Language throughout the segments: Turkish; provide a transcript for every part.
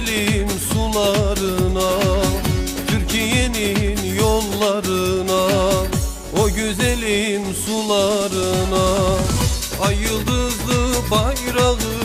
güzelim sularına Türkiye'nin yollarına O güzelim sularına. Ay yıldızlı bayrağına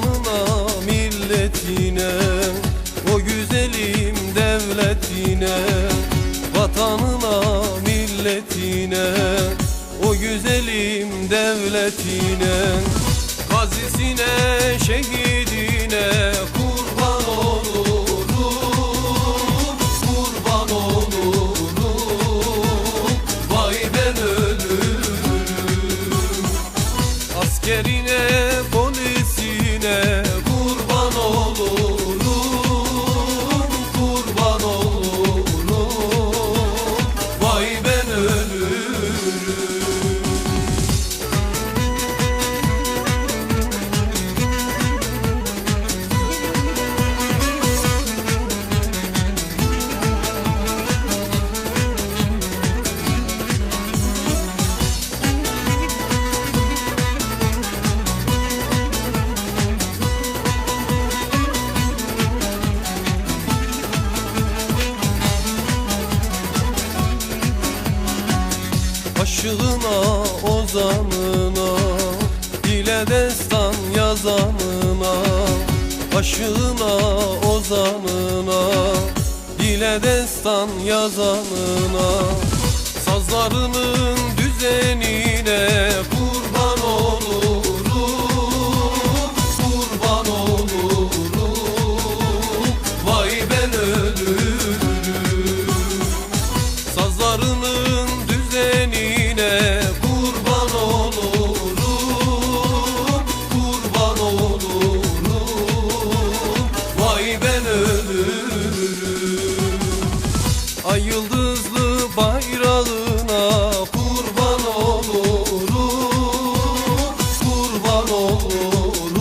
Vatanına, milletine O güzelim devletine Vatanına, milletine O güzelim devletine Gazisine, şehidine Kurban olurum Kurban olurum. Vay ben ölürüm. Askerine, Aşığına, ozanına Dile destan yazanına Aşığına, ozanına Dile destan yazanına Sazlarının düzenine Ay yıldızlı bayrağına kurban olurum Kurban olurum